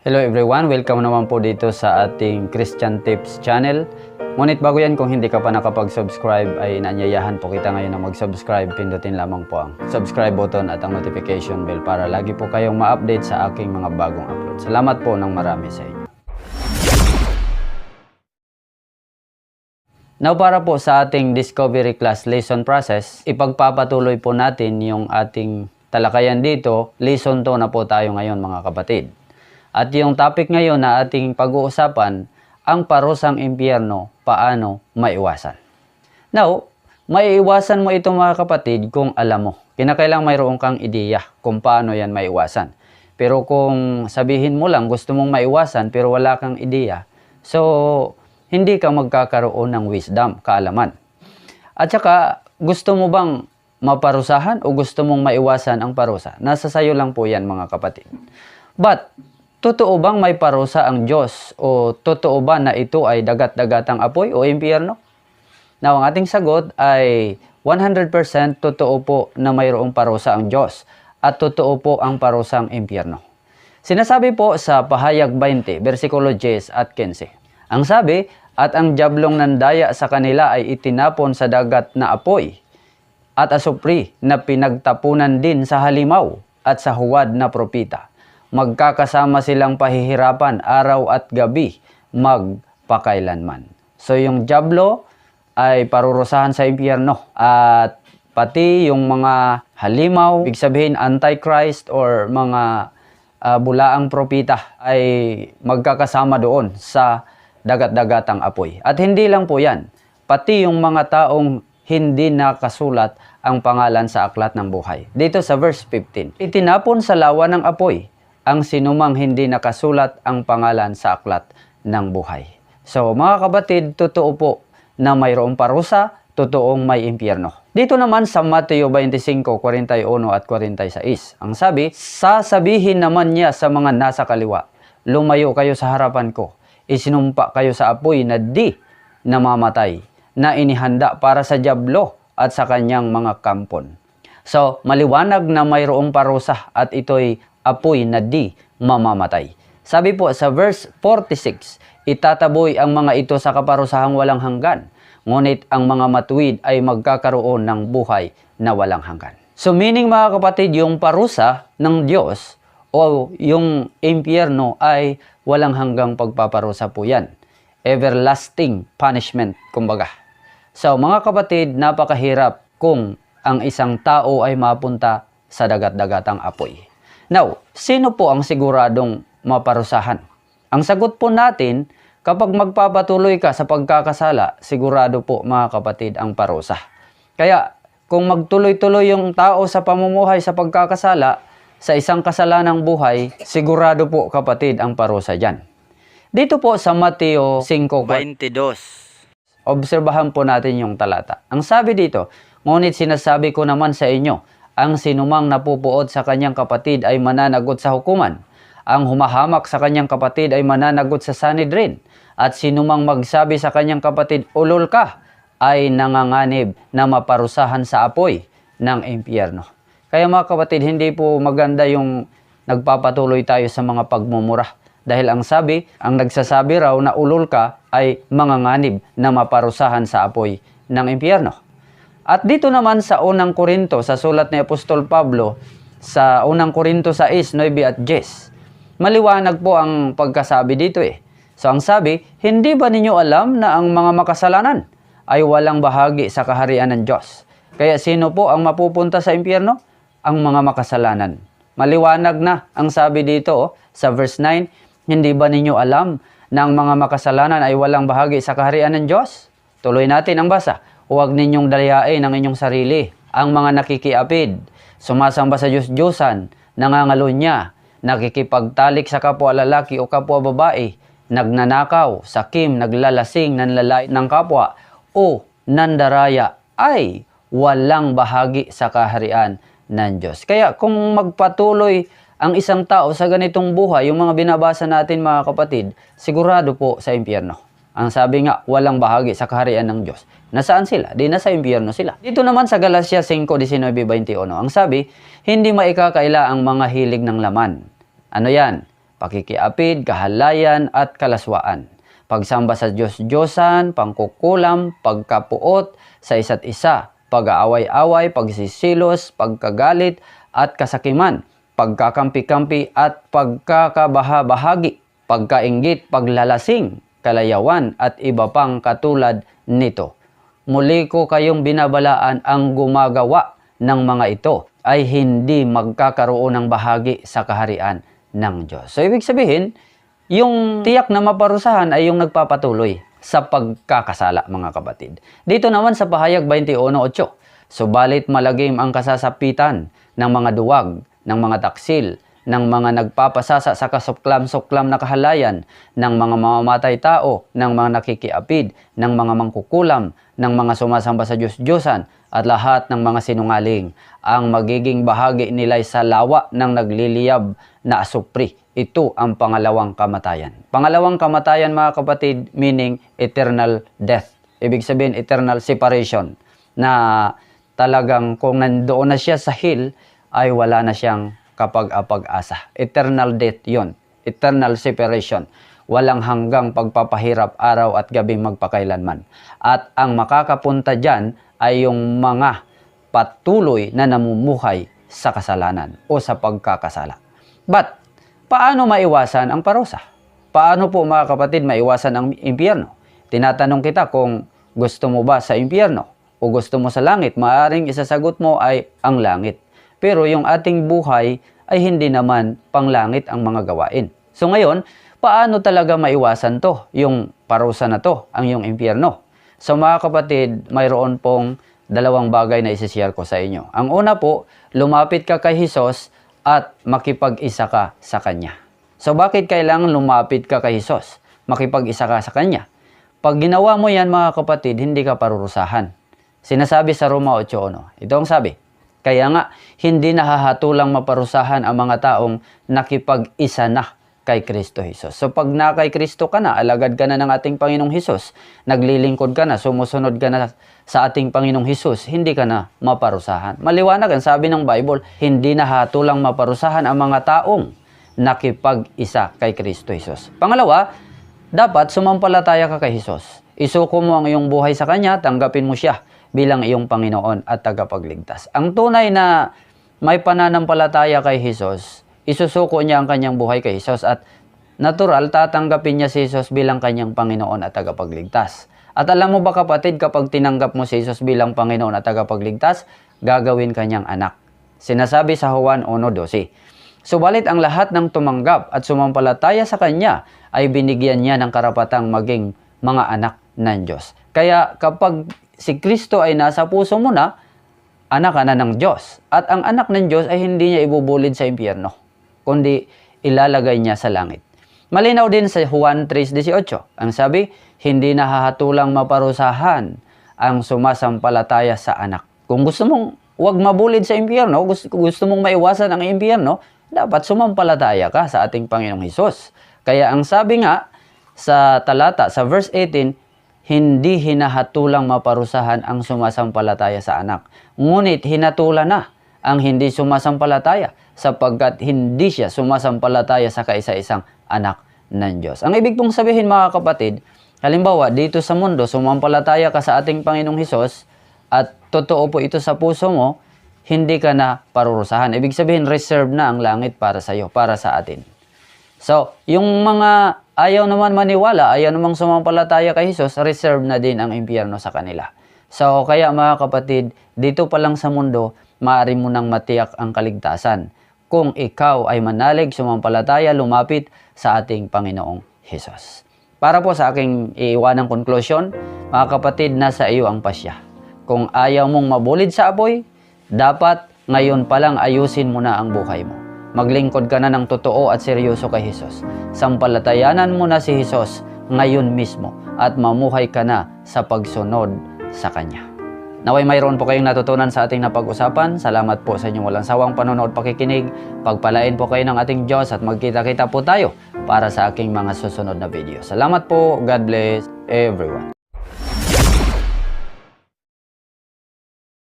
Hello everyone, welcome naman po dito sa ating Christian Tips channel. Ngunit bago yan, kung hindi ka pa nakapag-subscribe ay inaanyayahan po kita ngayon na mag-subscribe. Pindutin lamang po ang subscribe button at ang notification bell para lagi po kayong ma-update sa aking mga bagong upload. Salamat po ng marami sa inyo. Now para po sa ating discovery class lesson process, ipagpapatuloy po natin yung ating talakayan dito. Lesson 2 na po tayo ngayon mga kapatid. At yung topic ngayon na ating pag-uusapan, ang parusang impyerno, paano maiwasan. Now, maiiwasan mo ito mga kapatid kung alam mo. Kinakailang mayroon kang ideya kung paano yan maiwasan. Pero kung sabihin mo lang gusto mong maiwasan pero wala kang ideya, so hindi ka magkakaroon ng wisdom, kaalaman. At saka, gusto mo bang maparusahan o gusto mong maiwasan ang parusa? Nasa sayo lang po yan mga kapatid. But, totoo bang may parusa ang Diyos? O totoo ba na ito ay dagat-dagatang apoy o impyerno? Now, ang ating sagot ay 100% totoo po na mayroong parusa ang Diyos at totoo po ang parusang impyerno. Sinasabi po sa Pahayag 20, versikulo 10 at 15. Ang sabi, at ang jablong nandaya sa kanila ay itinapon sa dagat na apoy at asupri na pinagtapunan din sa halimaw at sa huwad na propita. Magkakasama silang pahihirapan araw at gabi magpakailanman. So yung jablo ay parurusahan sa impyerno at pati yung mga halimaw, ibig sabihin antichrist or mga ah, bulaang propita ay magkakasama doon sa dagat-dagatang apoy. At hindi lang po yan, pati yung mga taong hindi nakasulat ang pangalan sa aklat ng buhay. Dito sa verse 15, itinapon sa lawa ng apoy ang sinumang hindi nakasulat ang pangalan sa aklat ng buhay. So mga kabatid, totoo po na mayroong parusa, totoong may impyerno. Dito naman sa Mateo 25, 41 at 46, ang sabi, Sasabihin naman niya sa mga nasa kaliwa, lumayo kayo sa harapan ko, isinumpa kayo sa apoy na di namamatay, na inihanda para sa jablo at sa kanyang mga kampon. So, maliwanag na mayroong parusa at ito'y apoy na di mamamatay. Sabi po sa verse 46, itataboy ang mga ito sa kaparusahang walang hanggan, ngunit ang mga matuwid ay magkakaroon ng buhay na walang hanggan. So meaning mga kapatid, yung parusa ng Diyos o yung impyerno ay walang hanggang pagpaparusa po yan. Everlasting punishment, kumbaga. So mga kapatid, napakahirap kung ang isang tao ay mapunta sa dagat-dagatang apoy. Now, sino po ang siguradong maparusahan? Ang sagot po natin, kapag magpapatuloy ka sa pagkakasala, sigurado po mga kapatid ang parusa. Kaya kung magtuloy-tuloy yung tao sa pamumuhay sa pagkakasala, sa isang kasalanang buhay, sigurado po kapatid ang parusa dyan. Dito po sa Mateo 5.22, obserbahan po natin yung talata. Ang sabi dito, ngunit sinasabi ko naman sa inyo, ang sinumang napupuot sa kanyang kapatid ay mananagot sa hukuman. Ang humahamak sa kanyang kapatid ay mananagot sa Sanhedrin. At sinumang magsabi sa kanyang kapatid, ulol ka, ay nanganganib na maparusahan sa apoy ng impyerno. Kaya mga kapatid, hindi po maganda yung nagpapatuloy tayo sa mga pagmumura. Dahil ang sabi, ang nagsasabi raw na ulol ka ay manganganib na maparusahan sa apoy ng impyerno. At dito naman sa unang Korinto, sa sulat ni Apostol Pablo, sa unang Korinto 6, 9 at 10, maliwanag po ang pagkasabi dito eh. So ang sabi, hindi ba ninyo alam na ang mga makasalanan ay walang bahagi sa kaharian ng Diyos? Kaya sino po ang mapupunta sa impyerno? Ang mga makasalanan. Maliwanag na ang sabi dito oh, sa verse 9, hindi ba ninyo alam na ang mga makasalanan ay walang bahagi sa kaharian ng Diyos? Tuloy natin ang basa. Huwag ninyong dalayain ang inyong sarili. Ang mga nakikiapid, sumasamba sa Diyos-Diyosan, nangangalunya, nakikipagtalik sa kapwa lalaki o kapwa babae, nagnanakaw, sakim, naglalasing, nanlalait ng kapwa, o nandaraya ay walang bahagi sa kaharian ng Diyos. Kaya kung magpatuloy ang isang tao sa ganitong buhay, yung mga binabasa natin mga kapatid, sigurado po sa impyerno. Ang sabi nga, walang bahagi sa kaharian ng Diyos. Nasaan sila? Di nasa impyerno sila. Dito naman sa Galatia 5:19-21, ang sabi, hindi maikakaila ang mga hilig ng laman. Ano yan? pakikiapid, kahalayan at kalaswaan. Pagsamba sa Diyos-Diyosan, pangkukulam, pagkapuot sa isa't isa, pag-aaway-away, pagsisilos, pagkagalit at kasakiman, pagkakampi-kampi at pagkakabaha-bahagi, pagkainggit, paglalasing, kalayawan at iba pang katulad nito. Muli ko kayong binabalaan ang gumagawa ng mga ito ay hindi magkakaroon ng bahagi sa kaharian ng Diyos. So ibig sabihin, yung tiyak na maparusahan ay yung nagpapatuloy sa pagkakasala mga kapatid. Dito naman sa pahayag 21.8, Subalit malagim ang kasasapitan ng mga duwag, ng mga taksil, ng mga nagpapasasa sa kasuklam-suklam na kahalayan, ng mga mamamatay tao, ng mga nakikiapid, ng mga mangkukulam, ng mga sumasamba sa Diyos-Diyosan, at lahat ng mga sinungaling. Ang magiging bahagi nila'y sa lawa ng nagliliyab na asupri. Ito ang pangalawang kamatayan. Pangalawang kamatayan mga kapatid, meaning eternal death. Ibig sabihin eternal separation na talagang kung nandoon na siya sa hill ay wala na siyang kapag-apag-asa. Eternal death yon, eternal separation. Walang hanggang pagpapahirap araw at gabi magpakailanman. At ang makakapunta dyan ay yung mga patuloy na namumuhay sa kasalanan o sa pagkakasala. But, paano maiwasan ang parusa? Paano po mga kapatid maiwasan ang impyerno? Tinatanong kita kung gusto mo ba sa impyerno o gusto mo sa langit, maaring isasagot mo ay ang langit. Pero yung ating buhay ay hindi naman panglangit ang mga gawain. So ngayon, paano talaga maiwasan to, yung parusa na to, ang yung impyerno? So mga kapatid, mayroon pong dalawang bagay na isishare ko sa inyo. Ang una po, lumapit ka kay Jesus at makipag-isa ka sa Kanya. So bakit kailangan lumapit ka kay Jesus? Makipag-isa ka sa Kanya. Pag ginawa mo yan mga kapatid, hindi ka parurusahan. Sinasabi sa Roma 8.1. Ito ang sabi. Kaya nga, hindi nahahatulang maparusahan ang mga taong nakipag-isa na kay Kristo Jesus. So pag na kay Kristo ka na, alagad ka na ng ating Panginoong Jesus, naglilingkod ka na, sumusunod ka na sa ating Panginoong Jesus, hindi ka na maparusahan. Maliwanag ang sabi ng Bible, hindi nahatulang maparusahan ang mga taong nakipag-isa kay Kristo Jesus. Pangalawa, dapat sumampalataya ka kay Jesus. Isuko mo ang iyong buhay sa Kanya, tanggapin mo siya bilang iyong Panginoon at tagapagligtas. Ang tunay na may pananampalataya kay Jesus, isusuko niya ang kanyang buhay kay Jesus at natural tatanggapin niya si Jesus bilang kanyang Panginoon at tagapagligtas. At alam mo ba kapatid, kapag tinanggap mo si Jesus bilang Panginoon at tagapagligtas, gagawin kanyang anak. Sinasabi sa Juan 1.12. Subalit ang lahat ng tumanggap at sumampalataya sa Kanya ay binigyan niya ng karapatang maging mga anak ng Diyos. Kaya kapag si Kristo ay nasa puso mo na, anak ka na ng Diyos. At ang anak ng Diyos ay hindi niya ibubulid sa impyerno, kundi ilalagay niya sa langit. Malinaw din sa Juan 3.18. Ang sabi, hindi nahahatulang maparusahan ang sumasampalataya sa anak. Kung gusto mong huwag mabulid sa impyerno, gusto, gusto mong maiwasan ang impyerno, dapat sumampalataya ka sa ating Panginoong Hesus. Kaya ang sabi nga sa talata, sa verse 18, hindi hinahatulang maparusahan ang sumasampalataya sa anak. Ngunit hinatulan na ang hindi sumasampalataya sapagkat hindi siya sumasampalataya sa kaisa-isang anak ng Diyos. Ang ibig pong sabihin mga kapatid, halimbawa dito sa mundo, sumampalataya ka sa ating Panginoong Hesus at totoo po ito sa puso mo, hindi ka na parurusahan. Ibig sabihin, reserve na ang langit para sa iyo, para sa atin. So, yung mga ayaw naman maniwala, ayaw namang sumampalataya kay Jesus, reserve na din ang impyerno sa kanila. So, kaya mga kapatid, dito pa lang sa mundo, maaari mo nang matiyak ang kaligtasan. Kung ikaw ay manalig, sumampalataya, lumapit sa ating Panginoong Jesus. Para po sa aking iiwanang konklusyon, mga kapatid, nasa iyo ang pasya. Kung ayaw mong mabulid sa apoy, dapat ngayon pa lang ayusin mo na ang buhay mo. Maglingkod ka na ng totoo at seryoso kay Jesus. Sampalatayanan mo na si Jesus ngayon mismo at mamuhay ka na sa pagsunod sa Kanya. Naway mayroon po kayong natutunan sa ating napag-usapan. Salamat po sa inyong walang sawang panonood pakikinig. Pagpalain po kayo ng ating Diyos at magkita-kita po tayo para sa aking mga susunod na video. Salamat po. God bless everyone.